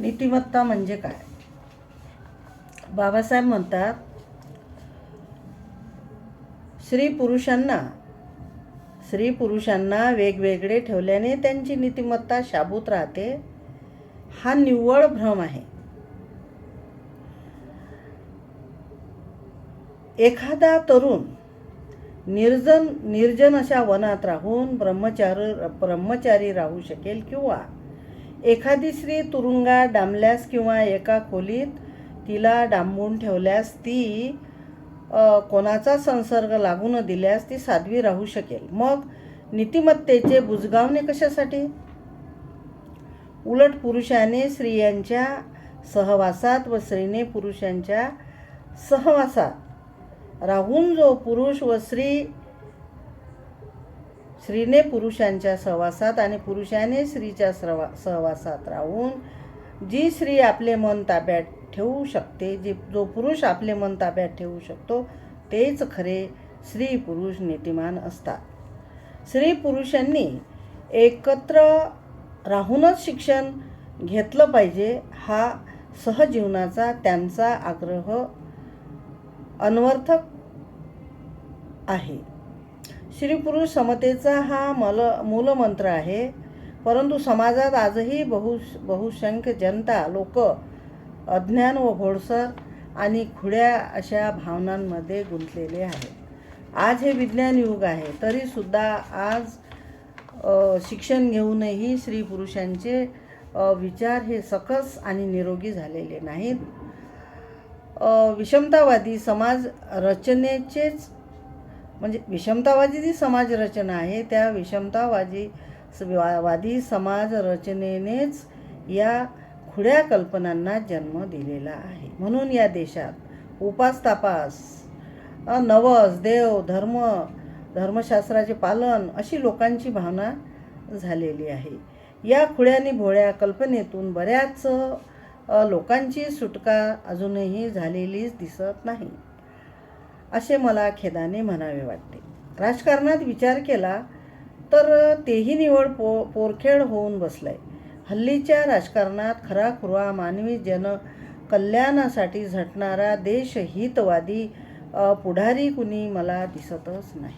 नीतिमत्ता म्हणजे काय? बाबासाहेब म्हणतात स्त्री पुरुषांना स्त्री पुरुषांना वेगवेगळे ठेवल्याने त्यांची नीतिमत्ता शाबूत राहते. हा निव्वळ भ्रम आहे. एखादा तरुण निर्जन निर्जन अशा वनात राहून ब्रह्मचारी ब्रह्मचारी राहू शकेल किंवा एखादी स्त्री तुरुंगात डांबल्यास किंवा एका खोलीत तिला डांबून ठेवल्यास ती कोणाचा संसर्ग लागू न दिल्यास ती साध्वी राहू शकेल. मग नीतिमत्तेचे बुजगावणे कशासाठी? उलट पुरुषाने स्त्रियांच्या सहवासात व स्त्रीने पुरुषांच्या सहवासात. राहून जो पुरुष व स्त्री स्त्रीने पुरुषांच्या सहवासात आणि पुरुषाने स्त्रीच्या स्रवा सहवासात राहून जी स्त्री आपले मन ताब्यात ठेवू शकते जी जो पुरुष आपले मन ताब्यात ठेवू शकतो तेच खरे स्त्री पुरुष नीतिमान असतात. स्त्री पुरुषांनी एकत्र राहूनच शिक्षण घेतलं पाहिजे हा सहजीवनाचा त्यांचा आग्रह अनवर्थक आहे. श्रीपुरुष समतेचा हा मल मूलमंत्र आहे. परंतु समाजात आजही बहु बहुसंख्य जनता लोक अज्ञान व घोडसर आणि खुड्या अशा भावनांमध्ये गुंतलेले आहेत. आज हे विज्ञान युग आहे तरीसुद्धा आज शिक्षण घेऊनही स्त्री पुरुषांचे विचार हे सकस आणि निरोगी झालेले नाहीत. विषमतावादी समाज रचनेचेच म्हणजे विषमतावादी जी समाज रचना आहे त्या विषमतावादी वा- वादी समाज रचनेनेच या खुड्या कल्पनांना जन्म दिलेला आहे. म्हणून या देशात उपासतापास नवस देव धर्म धर्मशास्त्राचे पालन अशी लोकांची भावना झालेली आहे. या खुळ्यानी भोळ्या कल्पनेतून बऱ्याच लोकांची सुटका अजूनही झालेलीच दिसत नाही. असे मला खेदाने म्हणावे वाटते. राजकारणात विचार केला तर तेही निवड पो पोरखेड होऊन बसलंय. हल्लीच्या राजकारणात खराखुरा मानवी जन कल्याणासाठी झटणारा देशहितवादी पुढारी कुणी मला दिसतच नाही.